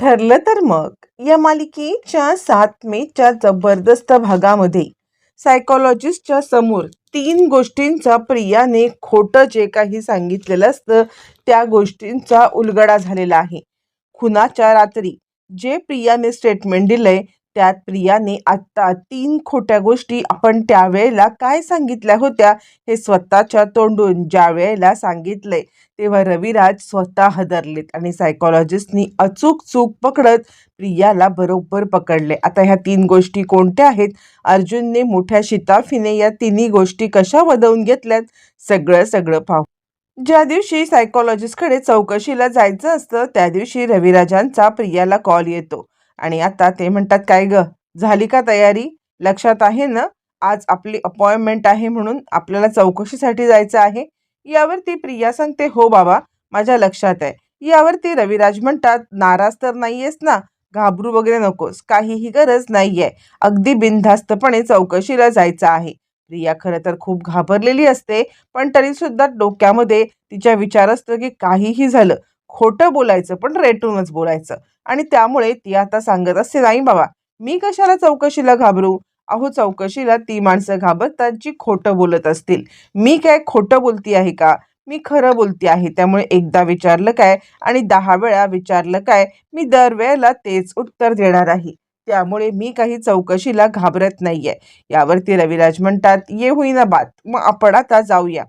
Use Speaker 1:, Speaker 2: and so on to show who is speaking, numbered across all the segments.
Speaker 1: ठरलं तर मग. या मालिकेच्या सात मेच्या जबरदस्त भागामध्ये सायकॉलॉजिस्टच्या समोर तीन गोष्टींचा प्रियाने खोटं जे काही सांगितलेलं असतं त्या गोष्टींचा उलगडा झालेला आहे. खुनाच्या रात्री जे प्रियाने स्टेटमेंट दिलंय त्यात प्रियाने आत्ता तीन खोट्या गोष्टी आपण त्यावेळेला काय सांगितल्या होत्या हे स्वतःच्या तोंडून ज्या वेळेला सांगितलंय तेव्हा रविराज स्वतः हदरलेत आणि सायकॉलॉजिस्टनी अचूक चूक पकडत प्रियाला बरोबर पकडले. आता ह्या तीन गोष्टी कोणत्या आहेत? अर्जुनने मोठ्या शिताफीने या तिन्ही गोष्टी कशा वदवून घेतल्यात? सगळं सगळं पाहू. ज्या दिवशी सायकोलॉजिस्टकडे चौकशीला जायचं असतं त्या दिवशी रविराजांचा प्रियाला कॉल येतो. आणि आता ते म्हणतात काय ग? झाली का तयारी? लक्षात आहे ना? आज आपली अपॉइंटमेंट आहे म्हणून आपल्याला चौकशीसाठी जायचं आहे. यावरती प्रिया सांगते हो बाबा माझ्या लक्षात आहे. यावरती रविराज म्हणतात नाराज तर नाहीयेस ना? घाबरू वगैरे नकोस. काहीही गरज नाहीये. अगदी बिनधास्तपणे चौकशीला जायचं आहे. प्रिया खरं तर खूप घाबरलेली असते पण तरी सुद्धा डोक्यामध्ये तिच्या विचार असतो की काहीही झालं. खोटं बोलायचं पण रेटूनच बोलायचं. आणि त्यामुळे ती आता सांगत असते नाही बाबा मी कशाला चौकशीला घाबरू? अहो चौकशीला ती माणसं घाबरतात जी खोटं बोलत असतील. मी काय खोटं बोलती आहे का? मी खरं बोलती आहे. त्यामुळे एकदा विचारलं काय आणि दहा वेळा विचारलं काय मी दरवेळेला तेच उत्तर देणार आहे. त्यामुळे मी काही चौकशीला घाबरत नाहीये. यावरती रविराज म्हणतात ये होईना बात मग आपण आता जाऊया.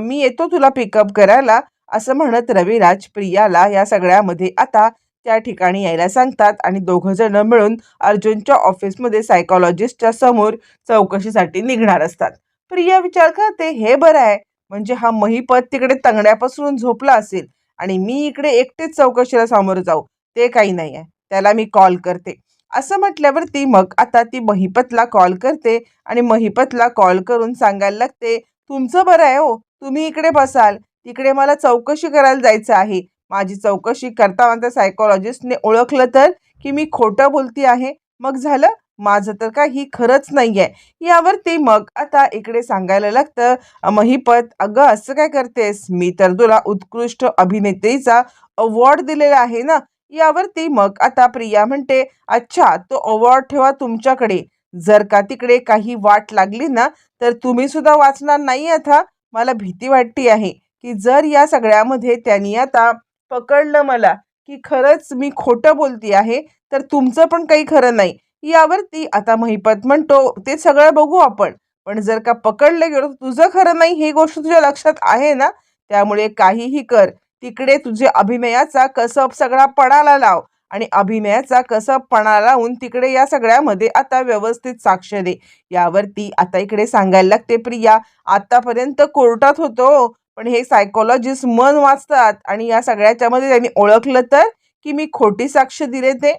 Speaker 1: मी येतो तुला पिकअप करायला असं म्हणत रविराज प्रियाला या सगळ्यामध्ये आता त्या ठिकाणी यायला सांगतात आणि दोघंजणं मिळून अर्जुनच्या ऑफिसमध्ये सायकॉलॉजिस्टच्या समोर चौकशीसाठी निघणार असतात. प्रिया विचार करते हे बरं आहे. म्हणजे हा महिपत तिकडे तंगड्यापासून झोपला असेल आणि मी इकडे एकटेच चौकशीला सामोरं जाऊ. ते काही नाही आहे. त्याला मी कॉल करते. असं म्हटल्यावरती मग आता ती महिपतला कॉल करते आणि महिपतला कॉल करून सांगायला लागते तुमचं बरं आहे हो. तुम्ही इकडे बसाल. तिकडे मला चौकशी करायला जायचं आहे. माझी चौकशी करता त्या सायकोलॉजिस्टने ओळखलं तर की मी खोटं बोलती आहे. मग झालं? माझं तर काही खरंच नाही आहे यावर ते मग आता इकडे सांगायला लागतं महिपत अगं असं काय करतेस? मी तर तुला उत्कृष्ट अभिनेत्रीचा अवॉर्ड दिलेला आहे ना? यावर ती मग आता प्रिया म्हणते अच्छा तो अवॉर्ड ठेवा तुमच्याकडे. जर का तिकडे काही वाट लागली ना तर तुम्ही सुद्धा वाचणार नाही आता. मला भीती वाटते आहे की जर या सगळ्यामध्ये त्यांनी आता पकडलं मला की खरंच मी खोटं बोलती आहे तर तुमचं पण काही खरं नाही. यावरती आता महिपत म्हणतो ते सगळं बघू आपण. पण जर का पकडलं गेलो तर तुझं खरं नाही ही गोष्ट तुझ्या लक्षात आहे ना? त्यामुळे काहीही कर. तिकडे तुझे अभिनयाचा कसब सगळा पणाला लाव आणि अभिनयाचा कसब पणा लावून तिकडे या सगळ्यामध्ये आता व्यवस्थित साक्ष दे. यावरती आता इकडे सांगायला लागते प्रिया. आतापर्यंत कोर्टात होतो. पण हे सायकोलॉजिस्ट मन वाचतात आणि या सगळ्याच्यामध्ये त्यांनी ओळखलं तर की मी खोटी साक्ष दिले ते.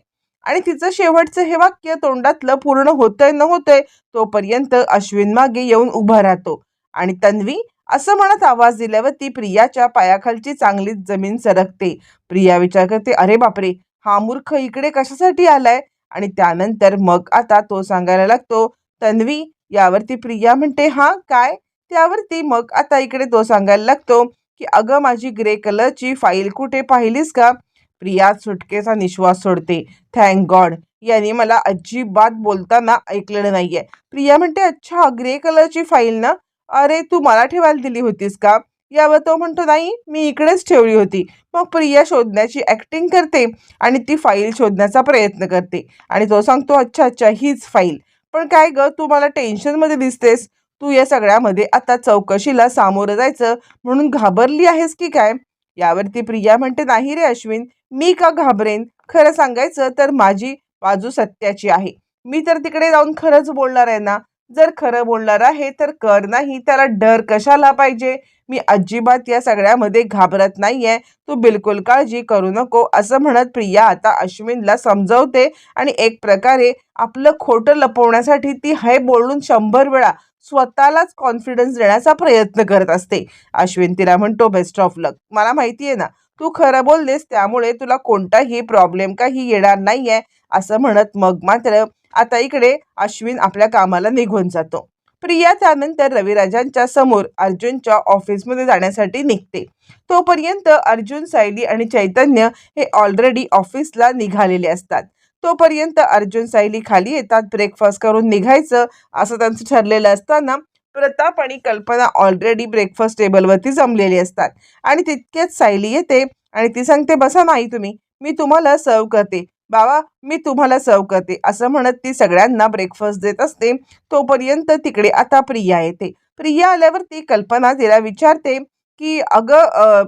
Speaker 1: आणि तिचं शेवटचं हे वाक्य तोंडातलं पूर्ण होतंय न होतंय तोपर्यंत अश्विन मागे येऊन उभा राहतो. आणि तन्वी असं म्हणत आवाज दिल्यावर ती प्रियाच्या पायाखालची चांगलीच जमीन सरकते. प्रिया विचार करते अरे बापरे हा मूर्ख इकडे कशासाठी आलाय? आणि त्यानंतर मग आता तो सांगायला लागतो तन्वी यावरती प्रिया म्हणते हा काय? त्यावरती मग आता इकडे तो सांगायला लागतो की अगं माझी ग्रे कलरची फाईल कुठे पाहिलीस का? प्रिया सुटकेचा निश्वास सोडते. थँक गॉड यांनी मला अजिबात बोलताना ऐकलेलं नाहीये. प्रिया म्हणते अच्छा ग्रे कलरची फाईल ना? अरे तू मला ठेवायला दिली होतीस का? यावर तो म्हणतो नाही मी इकडेच ठेवली होती. मग प्रिया शोधण्याची ॲक्टिंग करते आणि ती फाईल शोधण्याचा प्रयत्न करते. आणि तो सांगतो अच्छा अच्छा हीच फाईल. पण काय ग तू मला टेन्शनमध्ये दिसतेस. तू या सगळ्यामध्ये आता चौकशीला सामोरं जायचं म्हणून घाबरली आहेस की काय? यावरती प्रिया म्हणते नाही रे अश्विन मी का घाबरेन? खरं सांगायचं तर माझी बाजू सत्याची आहे. मी तर तिकडे जाऊन खरंच बोलणार आहे ना? जर खरं बोलणार आहे तर कर नाही त्याला डर कशाला पाहिजे? मी अजिबात या सगळ्यामध्ये घाबरत नाहीये. तू बिलकुल काळजी करू नको असं म्हणत प्रिया आता अश्विनला समजवते आणि एक प्रकारे आपलं खोटं लपवण्यासाठी ती हे बोलून शंभर वेळा. स्वतःलाच कॉन्फिडन्स देण्याचा प्रयत्न करत असते. अश्विन तिला म्हणतो बेस्ट ऑफ लक मला माहिती आहे ना तू खरं बोललेस त्यामुळे तुला कोणताही प्रॉब्लेम काही येणार नाहीये असं म्हणत मग मात्र आता इकडे अश्विन आपल्या कामाला निघून जातो. प्रिया त्यानंतर रविराजांच्या समोर अर्जुनच्या ऑफिसमध्ये जाण्यासाठी निघते. तोपर्यंत अर्जुन सायली आणि चैतन्य हे ऑलरेडी ऑफिसला निघालेले असतात. तोपर्यंत अर्जुन सायली खाली येतात ब्रेकफास्ट करून निघायचं असं त्यांचं ठरलेलं असताना प्रताप आणि कल्पना ऑलरेडी ब्रेकफास्ट टेबलवरती जमलेली असतात. आणि तितकेच सायली येते आणि ती सांगते बसा नाही तुम्ही मी तुम्हाला सर्व करते. बाबा मी तुम्हाला सर्व करते. असं म्हणत ती सगळ्यांना ब्रेकफास्ट देत असते. तोपर्यंत तिकडे आता प्रिया येते. प्रिया आल्यावर ती कल्पना तिला विचारते की अगं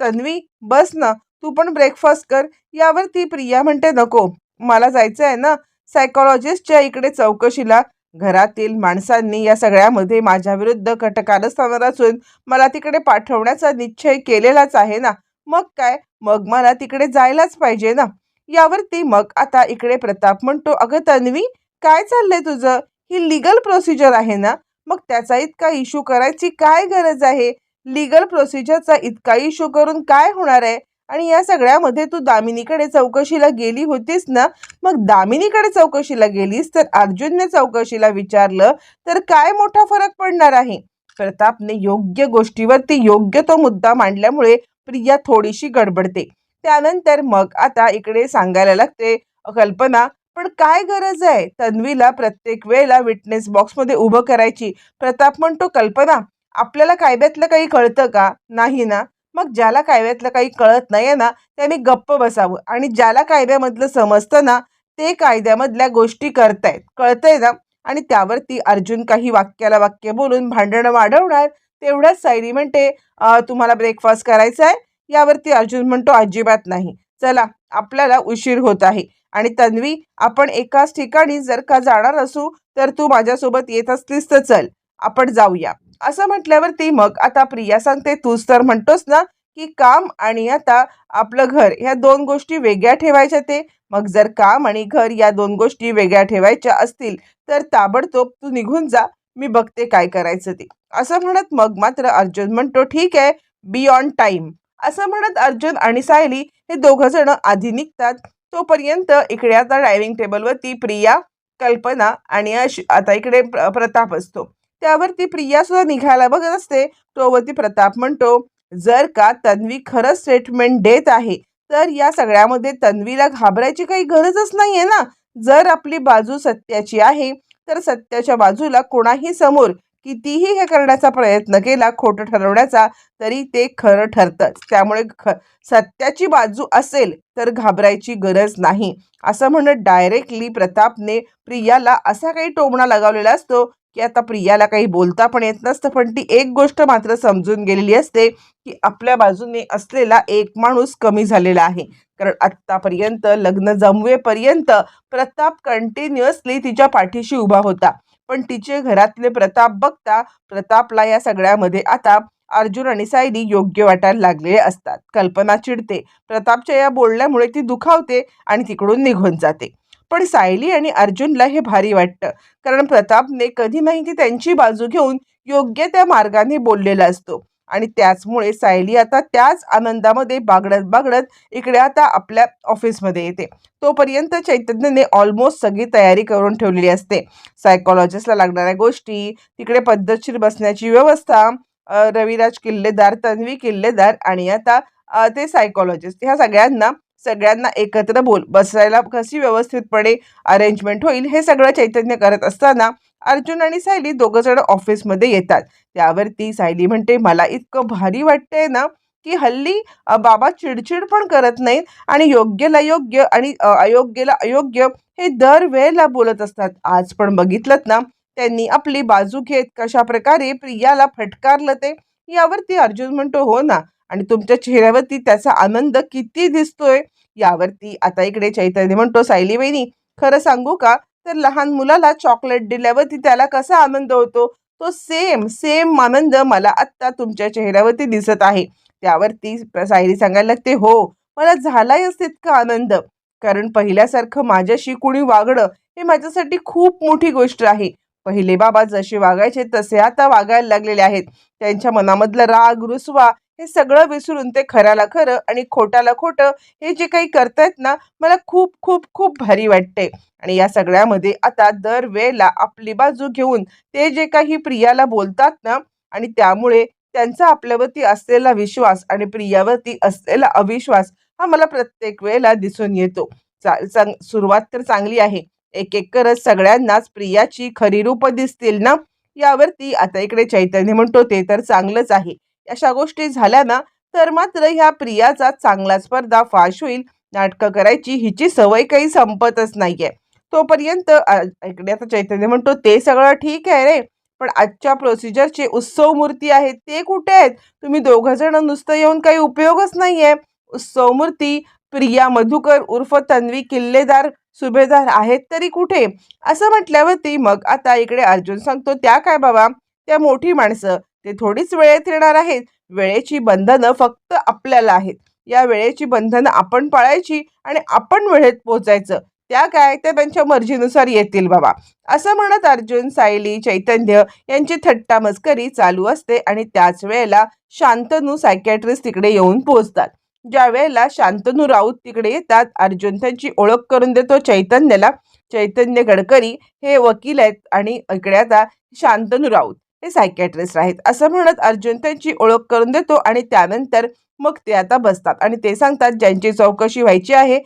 Speaker 1: तन्वी बस ना तू पण ब्रेकफास्ट कर. यावरती प्रिया म्हणते नको मला जायचं आहे ना सायकोलॉजिस्टच्या इकडे चौकशीला. घरातील माणसांनी या सगळ्यामध्ये माझ्या विरुद्ध कटकारस्थानावर असून मला तिकडे पाठवण्याचा निश्चय केलेलाच आहे ना. मग काय? मग मला तिकडे जायलाच पाहिजे ना. यावरती मग आता इकडे प्रताप म्हणतो अगं तन्वी काय चाललंय तुझं? ही लिगल प्रोसिजर आहे ना? मग त्याचा इतका इश्यू करायची काय गरज आहे? लिगल प्रोसिजरचा इतका इश्यू करून काय होणार आहे? आणि या सगळ्यामध्ये तू दामिनीकडे चौकशीला गेली होतीस ना मग दामिनीकडे चौकशीला गेलीस तर अर्जुनने चौकशीला विचारलं तर काय मोठा फरक पडणार आहे? प्रतापने योग्य गोष्टीवरती योग्य तो मुद्दा मांडल्यामुळे प्रिया थोडीशी गडबडते. त्यानंतर मग आता इकडे सांगायला लागते कल्पना पण काय गरज आहे? तन्वीला प्रत्येक वेळेला विटनेस बॉक्समध्ये उभं करायची. प्रताप म्हणतो कल्पना आपल्याला कायद्यातलं काही कळतं का? नाही ना. मग ज्याला कायद्यातलं काही कळत नाही ना त्याने गप्प बसावं. आणि ज्याला कायद्यामधलं समजतं ना ते कायद्यामधल्या गोष्टी करतायत. कळतंय ना? आणि त्यावरती अर्जुन काही वाक्याला वाक्य बोलून भांडणं वाढवणार तेवढ्याच सायली म्हणते तुम्हाला ब्रेकफास्ट करायचा आहे. यावरती अर्जुन म्हणतो अजिबात नाही. चला आपल्याला उशीर होत आहे. आणि तन्वी आपण एकाच ठिकाणी जर का जाणार असू तर तू माझ्यासोबत येत असलीस तर चल आपण जाऊया. असं म्हटल्यावरती मग आता प्रिया सांगते तूच तर म्हणतोस ना की काम आणि आता आपलं घर ह्या दोन गोष्टी वेगळ्या ठेवायच्या ते. मग जर काम आणि घर या दोन गोष्टी वेगळ्या ठेवायच्या असतील तर ताबडतोब तू निघून जा मी बघते काय करायचं ते. असं म्हणत मग मात्र अर्जुन म्हणतो ठीक आहे बियॉन्ड टाईम असं म्हणत अर्जुन आणि सायली हे दोघं जण आधी निघतात. तोपर्यंत इकडे आता डायनिंग टेबलवरती प्रिया कल्पना आणि अश आता इकडे प्र- प्रताप असतो. त्यावरती प्रिया सुद्धा निघायला बघत असते. तोवरती प्रताप म्हणतो जर का तन्वी खरं स्टेटमेंट देत आहे तर या सगळ्यामध्ये तन्वीला घाबरायची काही गरजच नाहीये ना? जर आपली बाजू सत्याची आहे तर सत्याच्या बाजूला कोणाही समोर कितीही हे करण्याचा प्रयत्न केला खोटं ठरवण्याचा तरी ते खरं ठरतंच. त्यामुळे ख सत्याची बाजू असेल तर घाबरायची गरज नाही. असं म्हणत डायरेक्टली प्रतापने प्रियाला असा काही टोमणा लगावलेला असतो की आता प्रियाला काही बोलता पण येत नसतं पण ती एक गोष्ट मात्र समजून गेलेली असते की आपल्या बाजूने असलेला एक माणूस कमी झालेला आहे. कारण आत्तापर्यंत लग्न जमवेपर्यंत प्रताप कंटिन्युअसली तिच्या पाठीशी उभा होता. पण तिचे घरातले प्रताप बघता प्रतापला या सगळ्यामध्ये आता अर्जुन आणि सायली योग्य वाटायला लागलेले असतात. कल्पना चिडते. प्रतापच्या या बोलण्यामुळे ती दुखावते आणि तिकडून निघून जाते. पण सायली आणि अर्जुनला हे भारी वाटतं. कारण प्रतापने कधी नाही ती त्यांची बाजू घेऊन योग्य त्या मार्गाने बोललेला असतो. आणि त्याचमुळे सायली आता त्याच आनंदामध्ये बागडत बागडत इकडे आता आपल्या ऑफिसमध्ये येते. तोपर्यंत चैतन्यने ऑलमोस्ट सगळी तयारी करून ठेवलेली असते. सायकोलॉजिस्टला लागणाऱ्या गोष्टी तिकडे पद्धतशीर बसण्याची व्यवस्था रविराज किल्लेदार तन्वी किल्लेदार आणि आता ते सायकोलॉजिस्ट ह्या सगळ्यांना सगळ्यांना एकत्र बोल. बसायला कशी व्यवस्थितपणे अरेंजमेंट होईल हे सगळं चैतन्य करत असताना अर्जुन आणि सायली दोघं जण ऑफिसमध्ये येतात. त्यावरती सायली म्हणते मला इतकं भारी वाटतंय ना की हल्ली बाबा चिडचिड पण करत नाहीत आणि योग्यला योग्य आणि अयोग्यला अयोग्य हे दरवेळेला बोलत असतात. आज पण बघितलं ना त्यांनी आपली बाजू घेत कशा प्रकारे प्रियाला फटकारलं ते? यावरती अर्जुन म्हणतो हो ना आणि तुमच्या चेहऱ्यावरती त्याचा आनंद किती दिसतोय यावरती आता इकडे चैतन्य म्हणतो सायली वहिनी खरं सांगू का? तर लहान मुलाला चॉकलेट दिल्यावरती त्याला कसा आनंद होतो? तो सेम सेम आनंद मला आत्ता तुमच्या चेहऱ्यावरती दिसत आहे. त्यावरती सायली सांगायला लागते हो मला झालायच तितका आनंद. कारण पहिल्यासारखं माझ्याशी कुणी वागणं हे माझ्यासाठी खूप मोठी गोष्ट आहे. पहिले बाबा जसे वागायचे तसे आता वागायला लागलेले आहेत. त्यांच्या मनामधला राग रुसवा हे सगळं विसरून ते खऱ्याला खरं आणि खोटाला खोटं हे जे काही करतायत ना मला खूप खूप खूप भारी वाटते आणि या सगळ्यामध्ये आता दरवेळेला आपली बाजू घेऊन ते जे काही प्रियाला बोलतात ना आणि त्यामुळे त्यांचा आपल्यावरती असलेला विश्वास आणि प्रियावरती असलेला अविश्वास हा मला प्रत्येक वेळेला दिसून येतो. चा सुरुवात तर चांगली आहे. एक एक करत सगळ्यांनाच प्रियाची खरी रूप दिसतील ना यावरती आता इकडे चैतन्य म्हणतो ते तर चांगलंच आहे. अशा गोष्टी झाल्या ना तर मात्र ह्या प्रियाचा चांगला स्पर्धा फाश होईल. नाटकं करायची हिची सवय काही संपतच नाहीये. तोपर्यंत इकडे आता चैतन्य म्हणतो ते सगळं ठीक आहे रे पण आजच्या प्रोसिजरचे उत्सव मूर्ती आहेत ते कुठे आहेत? तुम्ही दोघं जण नुसतं येऊन काही उपयोगच नाहीये. उत्सव मूर्ती प्रिया मधुकर उर्फ तन्वी किल्लेदार सुभेदार आहेत तरी कुठे? असं म्हटल्यावरती मग आता इकडे अर्जुन सांगतो त्या काय बाबा? त्या मोठी माणसं ते थोडीच वेळेत येणार आहेत. वेळेची बंधनं फक्त आपल्याला आहेत. या वेळेची बंधनं आपण पाळायची आणि आपण वेळेत पोचायचं त्या काय? त्या त्यांच्या मर्जीनुसार येतील बाबा. असं म्हणत अर्जुन सायली चैतन्य यांची थट्टा मस्करी चालू असते आणि त्याच वेळेला शांतनू सायकॅट्रिस्ट तिकडे येऊन पोहोचतात. ज्या वेळेला शांतनू राऊत तिकडे येतात अर्जुन त्यांची ओळख करून देतो चैतन्यला. चैतन्य गडकरी हे वकील आहेत आणि इकडे आता शांतनू राऊत. हे सायकॅट्रिस्ट आहेत. असं म्हणत अर्जुन त्यांची ओळख करून देतो आणि त्यानंतर मग ते आता बसतात. आणि ते सांगतात ज्यांची चौकशी व्हायची आहे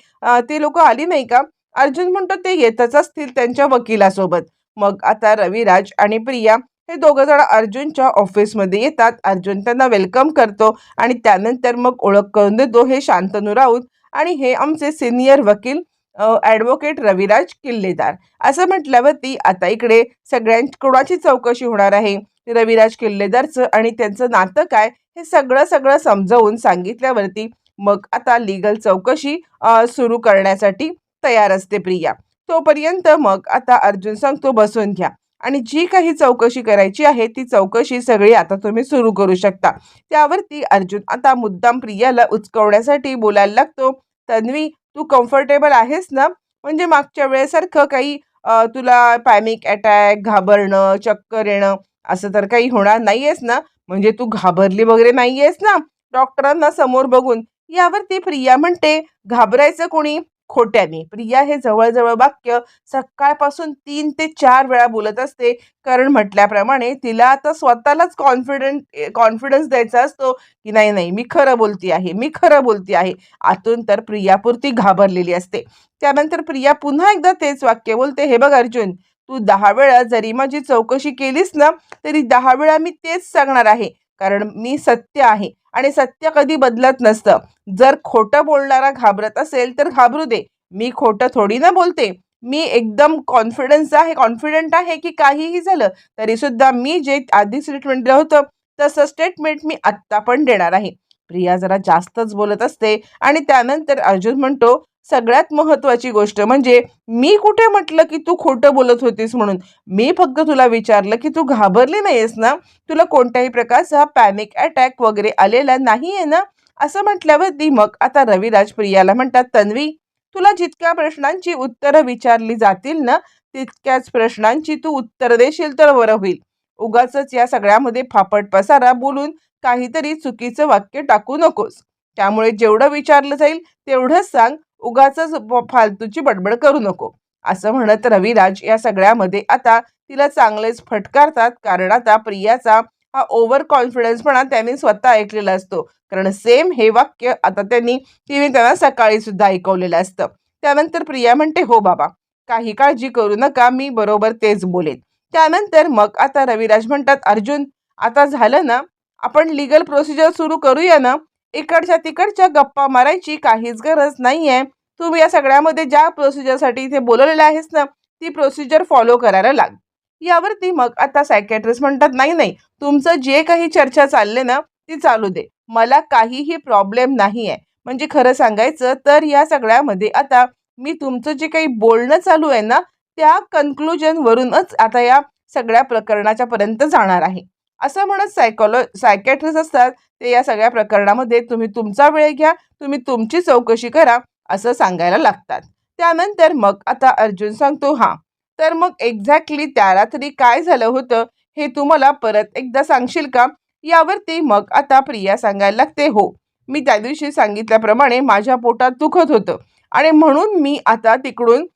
Speaker 1: ते लोक आली नाही का? अर्जुन म्हणतो ते येतच असतील त्यांच्या वकिलासोबत. मग आता रविराज आणि प्रिया हे दोघं जण अर्जुनच्या ऑफिसमध्ये येतात. अर्जुन त्यांना वेलकम करतो आणि त्यानंतर मग ओळख करून देतो हे शांतनू राऊत आणि हे आमचे सिनियर वकील ॲडव्होकेट रविराज किल्लेदार. असं म्हटल्यावरती आता इकडे सगळ्यांकडूनची चौकशी होणार आहे? रविराज किल्लेदारचं आणि त्यांचं नातं काय? हे सगळं सगळं समजावून सांगितल्यावरती मग आता लीगल चौकशी सुरू करण्यासाठी तयार असते प्रिया. तोपर्यंत मग आता अर्जुन सांगतो बसून घ्या. आणि जी काही चौकशी करायची आहे ती चौकशी सगळी आता तुम्ही सुरू करू शकता. त्यावरती अर्जुन आता मुद्दाम प्रियाला उचकवण्यासाठी बोलायला लागतो. तन्वी तू कम्फर्टेबल आहेस ना? म्हणजे मागच्या वेळेसारखं काही तुला पॅनिक अटॅक घाबरणं चक्कर येणं असं तर काही होणार नाहीयेस ना? म्हणजे तू घाबरली वगैरे नाहीयेस ना? डॉक्टरांना समोर बघून. यावरती प्रिया म्हणते घाबरायचं कोणी? खोट्याने. प्रिया हे जवळजवळ वाक्य सकाळपासून तीन ते चार वेळा बोलत असते. कारण म्हटल्याप्रमाणे तिला आता स्वतःलाच कॉन्फिडंट कॉन्फिडन्स द्यायचा असतो की नाही नाही मी खरं बोलती आहे मी खरं बोलती आहे. आतून तर प्रियापुरती घाबरलेली असते. त्यानंतर प्रिया पुन्हा एकदा तेच वाक्य बोलते हे बघ अर्जुन तू दहा वेळा जरी माझी चौकशी केलीस ना तरी दहा वेळा मी तेच सांगणार आहे. कारण मी सत्य आहे. आणि सत्य कधी बदलत नसतं. जर खोटं बोलणारा घाबरत असेल तर घाबरू दे. मी खोटं थोडी ना बोलते. मी एकदम कॉन्फिडन्स आहे कॉन्फिडंट आहे की काहीही झालं तरी सुद्धा मी जे आधी स्टेटमेंट दिलं होतं तसं स्टेटमेंट मी आत्ता पण देणार आहे. प्रिया जरा जास्तच बोलत असते आणि त्यानंतर अर्जुन म्हणतो सगळ्यात महत्त्वाची गोष्ट म्हणजे मी कुठे म्हटलं की तू खोटं बोलत होतीस म्हणून? मी फक्त तुला विचारलं की तू घाबरली नाहीयेस ना? तुला कोणत्याही प्रकारचा पॅनिक अटॅक वगैरे आलेला नाही आहे ना? असं म्हटल्यावरती मग आता रविराज प्रियाला म्हणतात तन्वी तुला जितक्या प्रश्नांची उत्तरं विचारली जातील ना तितक्याच प्रश्नांची तू उत्तर देशील तर बरं होईल. उगाच या सगळ्यामध्ये फापट पसारा बोलून काहीतरी चुकीचं वाक्य टाकू नकोस. त्यामुळे जेवढं विचारलं जाईल तेवढंच सांग उगाच फालतूची बडबड करू नको. असं म्हणत रविराज या सगळ्यामध्ये आता तिला चांगलेच फटकारतात कारण आता प्रियाचा हा ओव्हर कॉन्फिडन्सपणा त्यांनी स्वतः ऐकलेला असतो. कारण सेम हे वाक्य आता त्यांनी तिने त्यांना सकाळी सुद्धा ऐकवलेलं असतं. त्यानंतर प्रिया म्हणते हो बाबा काही काळजी करू नका मी बरोबर तेच बोलेन. त्यानंतर मग आता रविराज म्हणतात अर्जुन आता झालं ना? आपण लिगल प्रोसिजर सुरू करूया ना? इकडच्या तिकडच्या गप्पा मारायची काहीच गरज नाही आहे तुम्ही या सगळ्यामध्ये ज्या प्रोसिजरसाठी इथे बोलवलेलं आहेस ना ती प्रोसिजर फॉलो करायला लाग. यावरती मग आता सायकॅट्रिस्ट म्हणतात नाही नाही तुमचं जे काही चर्चा चालले ना ती चालू दे. मला काहीही प्रॉब्लेम नाही आहे म्हणजे खरं सांगायचं तर या सगळ्यामध्ये आता मी तुमचं जे काही बोलणं चालू आहे ना त्या कन्क्लुजनवरूनच आता या सगळ्या प्रकरणाच्या पर्यंत जाणार आहे. असं म्हणत सायकोलॉ सायकॅट्रिस्ट असतात ते या सगळ्या प्रकरणामध्ये तुम्ही तुमचा वेळ घ्या तुम्ही तुमची चौकशी करा असं सांगायला लागतात. त्यानंतर मग आता अर्जुन सांगतो हां तर मग एक्झॅक्टली त्या रात्री काय झालं होतं हे तू मला परत एकदा सांगशील का? यावरती मग आता प्रिया सांगायला लागते हो मी त्या दिवशी सांगितल्याप्रमाणे माझ्या पोटात दुखत होतं आणि म्हणून मी आता तिकडून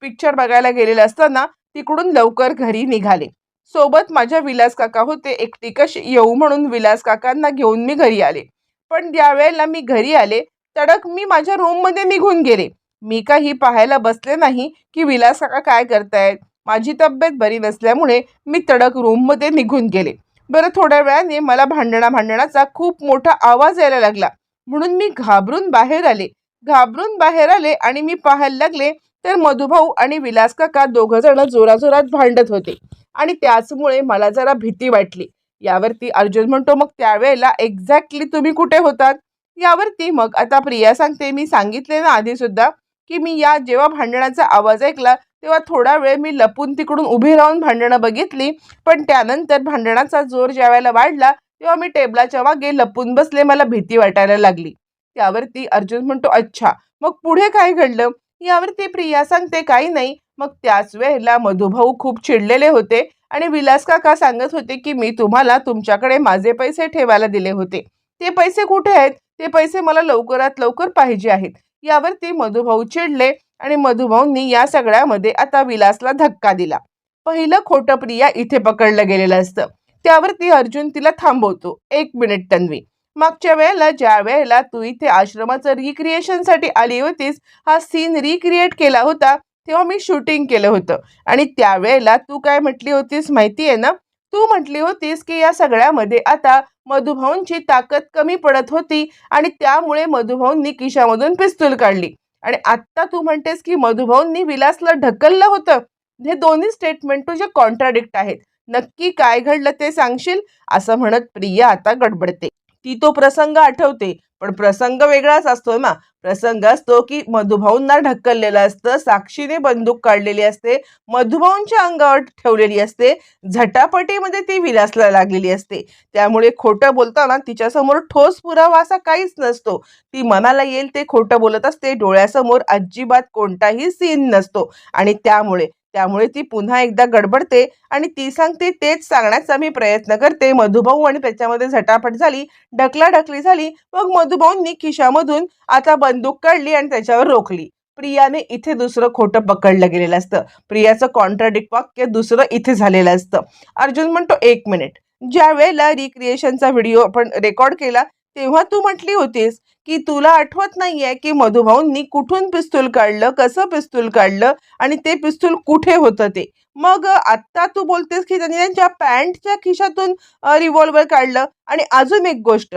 Speaker 1: पिक्चर बघायला गेलेलं असताना तिकडून लवकर घरी निघाले. सोबत माझ्या विलास काका होते. एकटी कशी येऊ म्हणून विलास काकांना घेऊन मी घरी आले. पण ज्यावेळेला मी घरी आले तडक मी माझ्या रूममध्ये निघून गेले. मी काही पाहायला बसले नाही की विलास काका काय करतायत. माझी तब्येत बरी नसल्यामुळे मी तडक रूममध्ये निघून गेले. बरं थोड्या वेळाने मला भांडणा भांडणाचा खूप मोठा आवाज यायला लागला. म्हणून मी घाबरून बाहेर आले. घाबरून बाहेर आले आणि मी पाहायला लागले तर मधुभाऊ आणि विलास काका दोघं जण जोराजोरात भांडत होते. आणि त्याचमुळे मला जरा भीती वाटली. यावरती अर्जुन म्हणतो मग त्यावेळेला एक्झॅक्टली तुम्ही कुठे होतात? यावरती मग आता प्रिया सांगते मी सांगितले ना आधी सुद्धा की मी या जेव्हा भांडणाचा आवाज ऐकला तेव्हा थोडा वेळ मी लपून तिकडून उभी राहून भांडणं बघितली. पण त्यानंतर भांडणाचा जोर ज्या वेळेला वाढला तेव्हा मी टेबलाच्या मागे लपून बसले मला भीती वाटायला लागली. त्यावरती अर्जुन म्हणतो अच्छा मग पुढे काय घडलं? यावरती प्रिया सांगते काही नाही मग त्याच वेळेला मधुभाऊ खूप चिडलेले होते आणि विलास काका सांगत होते की मी तुम्हाला तुमच्याकडे माझे पैसे ठेवायला दिले होते. ते पैसे कुठे आहेत? ते पैसे मला लवकरात लवकर पाहिजे आहेत. यावरती मधुभाऊ चिडले आणि मधुभाऊंनी या सगळ्यामध्ये आता विलासला धक्का दिला. पहिलं खोटं प्रिया इथे पकडलं गेलेलं असतं. त्यावरती अर्जुन तिला थांबवतो. एक मिनिट तन्वी. मागच्या वेळेला ज्या वेळेला तू इथे आश्रमाचं रिक्रिएशनसाठी आली होतीस हा सीन रिक्रिएट केला होता तेव्हा मी शूटिंग केलं होतं. आणि त्यावेळेला तू काय म्हटली होतीस माहिती आहे ना? तू म्हटली होतीस की या सगळ्यामध्ये आता मधुभाऊंची ताकद कमी पडत होती आणि त्यामुळे मधुभाऊंनी किशामधून पिस्तूल काढली. आणि आत्ता तू म्हणतेस की मधुभाऊंनी विलासला ढकललं होतं? हे दोन्ही स्टेटमेंट तुझे कॉन्ट्राडिक्ट आहेत. नक्की काय घडलं ते सांगशील? असं म्हणत प्रिया आता गडबडते. ती तो प्रसंग आठवते. पण प्रसंग वेगळाच असतो ना प्रसंग असतो की मधुभाऊंना ढकललेलं असतं साक्षीने बंदूक काढलेली असते मधुभाऊंच्या अंगावर ठेवलेली असते झटापटीमध्ये ती विलासला लागलेली असते. त्यामुळे खोटं बोलताना तिच्यासमोर ठोस पुरावा असा काहीच नसतो. ती मनाला येईल ते खोटं बोलत असते डोळ्यासमोर अजिबात कोणताही सीन नसतो. आणि त्यामुळे त्यामुळे ती पुन्हा एकदा गडबडते आणि ती सांगते तेच सांगण्याचा मी प्रयत्न करते. मधुभाऊ आणि त्याच्यामध्ये झटापट झाली ढकलाढकली झाली. मग मधुभाऊंनी खिशामधून आता बंदूक काढली आणि त्याच्यावर रोखली. प्रियाने इथे दुसरं खोटं पकडलं गेलेलं असतं. प्रियाचं कॉन्ट्राडिक्ट वाक्य दुसरं इथे झालेलं असतं. अर्जुन म्हणतो एक मिनिट. ज्या वेळेला रिक्रिएशनचा व्हिडिओ आपण रेकॉर्ड केला तेव्हा तू म्हटली होतीस की तुला आठवत नाहीये की मधुभाऊंनी कुठून पिस्तूल काढलं कसं पिस्तूल काढलं आणि ते पिस्तूल कुठे होतं ते? मग आत्ता तू बोलतेस की त्यांनी त्यांच्या पॅन्टच्या खिशातून रिव्हॉल्वर काढलं. आणि अजून एक गोष्ट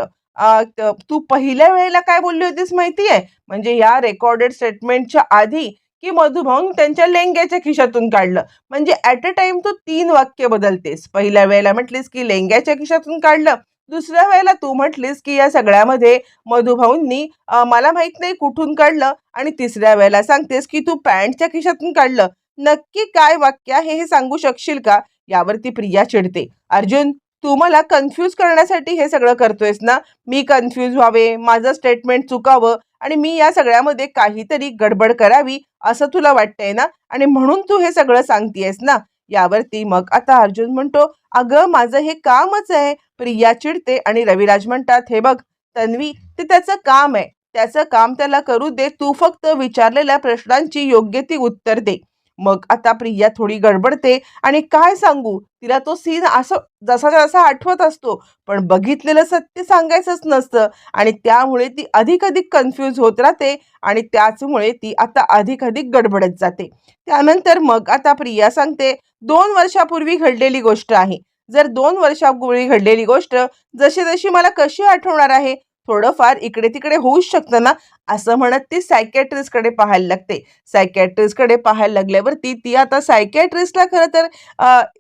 Speaker 1: तू पहिल्या वेळेला काय बोलली होतीस माहिती आहे म्हणजे या रेकॉर्डेड स्टेटमेंटच्या आधी की मधुभाऊन त्यांच्या लेंग्याच्या खिशातून काढलं. म्हणजे ॲट अ टाइम तू तीन वाक्य बदलतेस. पहिल्या वेळेला म्हटलीस की लेंग्याच्या खिशातून काढलं. दुसऱ्या वेळेला तू म्हटलीस की या सगळ्यामध्ये मधुभाऊंनी मला माहीत नाही कुठून काढलं आणि तिसऱ्या वेळेला सांगतेस की तू पॅन्टच्या खिशातून काढलं. नक्की काय वाक्य आहे हे सांगू शकशील का? यावरती प्रिया चिडते. अर्जुन तू मला कन्फ्यूज करण्यासाठी हे सगळं करतोयस ना? मी कन्फ्यूज व्हावे माझं स्टेटमेंट चुकावं आणि मी या सगळ्यामध्ये काहीतरी गडबड करावी असं तुला वाटतंय ना? आणि म्हणून तू हे सगळं सांगतेस ना? यावरती मग आता अर्जुन म्हणतो अगं माझं हे कामच आहे. प्रिया चिडते आणि रविराज म्हणतात हे बघ तन्वी ते त्याचं काम आहे. त्याचं काम त्याला करू दे. तू फक्त विचारलेल्या प्रश्नांची योग्य ती उत्तर दे. मग आता प्रिया थोडी गडबडते आणि काय सांगू? तिला तो सीन असं जसा जसा आठवत असतो. पण बघितलेलं सत्य सांगायचंच नसतं आणि त्यामुळे ती अधिक अधिक कन्फ्यूज होत राहते आणि त्याचमुळे ती आता अधिक अधिक गडबडत जाते. त्यानंतर मग आता प्रिया सांगते दोन वर्षापूर्वी घडलेली गोष्ट आहे. जर दोन वर्षापूर्वी घडलेली गोष्ट जशी जशी मला कशी आठवणार आहे थोडंफार इकडे तिकडे होऊच शकतं ना? असं म्हणत ती सायकॅट्रिस्टकडे पाहायला लागते. सायकॅट्रिस्टकडे पाहायला लागल्यावरती ती आता सायकॅट्रिस्टला खरं तर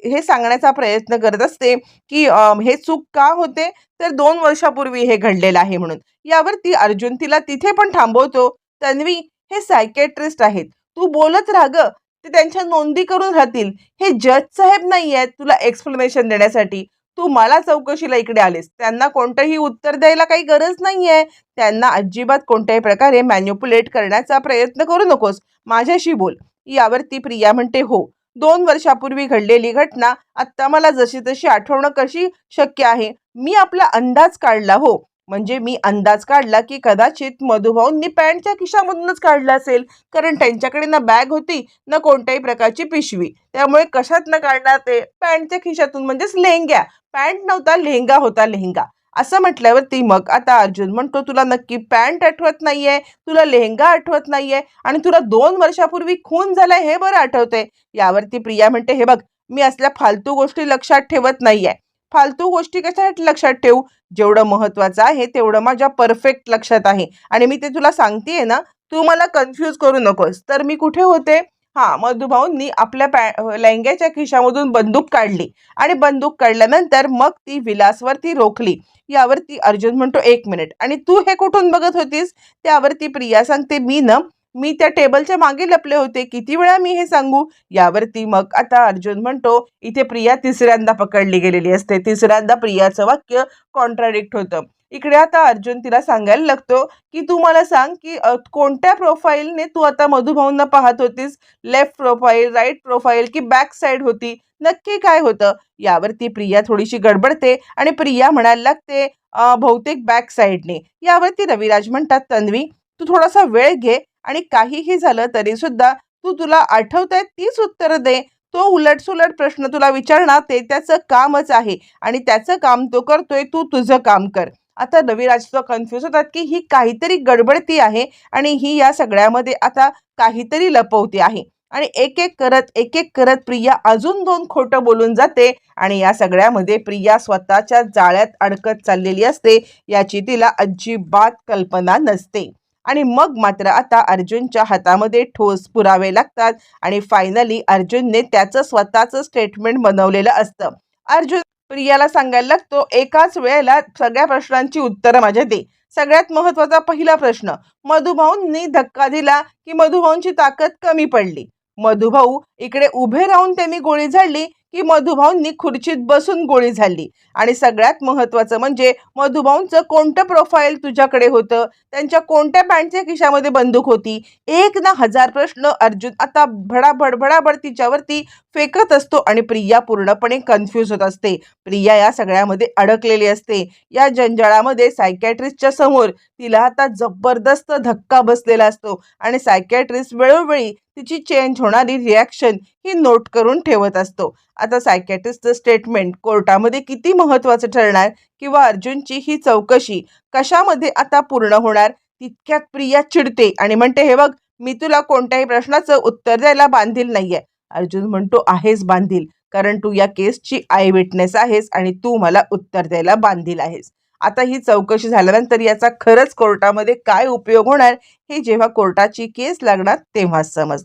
Speaker 1: हे सांगण्याचा प्रयत्न करत असते की हे चूक का होते? तर दोन वर्षापूर्वी हे घडलेलं आहे म्हणून. यावरती अर्जुन तिला तिथे पण थांबवतो. तन्वी हे सायकॅट्रिस्ट आहेत. तू बोलत राह ते त्यांच्या नोंदी करून राहतील. हे जज साहेब नाही आहेत तुला एक्सप्लेनेशन देण्यासाठी. तू मला चौकशीला इकडे आलेस. त्यांना कोणतंही उत्तर द्यायला काही गरज नाही आहे त्यांना अजिबात कोणत्याही प्रकारे मॅन्युप्युलेट करण्याचा प्रयत्न करू नकोस. माझ्याशी बोल. यावरती प्रिया म्हणते हो. दोन वर्षापूर्वी घडलेली घटना आत्ता मला जशी तशी आठवणं कशी शक्य आहे मी आपला अंदाज काढला हो. म्हणजे मी अंदाज काढला की कदाचित मधुभाऊंनी पॅन्टच्या खिशामधूनच काढला असेल. कारण त्यांच्याकडे ना बॅग होती ना कोणत्याही प्रकारची पिशवी. त्यामुळे कशात न काढणार ते? पॅन्टच्या खिशातून म्हणजेच लेहंग्या. पॅन्ट नव्हता लेहंगा होता लेहंगा. असं म्हटल्यावरती मग आता अर्जुन म्हणतो तुला नक्की पॅन्ट आठवत नाहीये? तुला लेहंगा आठवत नाहीये? आणि तुला दोन वर्षापूर्वी खून झालाय हे बरं आठवतंय? यावरती प्रिया म्हणते हे बघ मी असल्या फालतू गोष्टी लक्षात ठेवत नाहीये. फालतू गोष्टी कशासाठी लक्षात ठेवू? जेवढं महत्वाचं आहे तेवढं माझ्या परफेक्ट लक्षात आहे. आणि मी ते तुला सांगतेय ना तू मला कन्फ्यूज करू नकोस. तर मी कुठे होते? हा मधुभाऊंनी आपल्या पॅ लेहंग्याच्या खिशामधून बंदूक काढली. आणि बंदूक काढल्यानंतर मग ती विलासवरती रोखली. यावरती अर्जुन म्हणतो एक मिनिट. आणि तू हे कुठून बघत होतीस? त्यावरती प्रिया सांगते मी ना मी त्या टेबलच्या मागे लपले होते. किती वेळा मी हे सांगू? यावरती मग आता अर्जुन म्हणतो इथे प्रिया तिसऱ्यांदा पकडली गेलेली असते. तिसऱ्यांदा प्रियाचं वाक्य कॉन्ट्राडिक्ट होतं. इकडे आता अर्जुन तिला सांगायला लागतो की तू मला सांग की कोणत्या प्रोफाईलने तू आता मधुभाऊंना पाहत होतीस? लेफ्ट प्रोफाईल राईट प्रोफाईल की बॅक साईड होती? नक्की काय होतं? यावरती प्रिया थोडीशी गडबडते आणि प्रिया म्हणायला लागते बहुतेक बॅक साईडने यावरती रविराज म्हणतात तन्वी तू थोडासा वेळ घे. आणि काहीही झालं तरी सुद्धा तू तुला आठवत आहे तीच उत्तरं दे. तो उलटसुलट प्रश्न तुला विचारणार ते त्याचं कामच आहे आणि त्याचं काम तो करतोय तू तुझं काम कर. आता रविराज कन्फ्यूज होतात की ही काहीतरी गडबडती आहे आणि ही या सगळ्यामध्ये आता काहीतरी लपवती आहे. आणि एक एक करत एक एक करत प्रिया अजून दोन खोटं बोलून जाते आणि या सगळ्यामध्ये प्रिया स्वतःच्या जाळ्यात अडकत चाललेली असते याची तिला अजिबात कल्पना नसते. आणि मग मात्र आता अर्जुनच्या हातामध्ये ठोस पुरावे लागतात आणि फायनली अर्जुनने त्याचं स्वतःचं स्टेटमेंट बनवलेलं असतं. अर्जुन प्रियाला सांगायला लागतो एकाच वेळेला सगळ्या प्रश्नांची उत्तरं माझ्या दे. सगळ्यात महत्त्वाचा पहिला प्रश्न मधुभाऊंनी धक्का दिला की मधुभाऊंची ताकद कमी पडली. मधुभाऊ इकडे उभे राहून त्यांनी गोळी झाडली की मधुभाऊंनी खुर्चीत बसून गोळी झाली. आणि सगळ्यात महत्वाचं म्हणजे मधुभाऊंचं कोणतं प्रोफाईल तुझ्याकडे होतं? त्यांच्या कोणत्या पॅन्टच्या खिशामध्ये बंदूक होती? एक ना हजार प्रश्न अर्जुन आता भडाभड भडाभड तिच्यावरती फेकत असतो आणि प्रिया पूर्णपणे कन्फ्यूज होत असते. प्रिया या सगळ्यामध्ये अडकलेली असते. या जंजाळामध्ये सायकॅट्रिस्टच्या समोर तिला आता जबरदस्त धक्का बसलेला असतो. आणि सायकॅट्रिस्ट वेळोवेळी तिची चेंज होणारी रिॲक्शन ही नोट करून ठेवत असतो. आता सायकॅटिस्टचं स्टेटमेंट कोर्टामध्ये किती महत्त्वाचं ठरणार किंवा अर्जुनची ही चौकशी कशामध्ये आता पूर्ण होणार? तितक्यात प्रिया चिडते आणि म्हणते हे बघ मी तुला कोणत्याही प्रश्नाचं उत्तर द्यायला बांधील नाहीये. अर्जुन म्हणतो आहेस बांधील कारण तू या केसची आय विटनेस आहेस आणि तू मला उत्तर द्यायला बांधील आहेस. आता ही चौकशी झाल्यानंतर याचा खरंच कोर्टामध्ये काय उपयोग होणार हे जेव्हा कोर्टाची केस लागणार तेव्हाच समज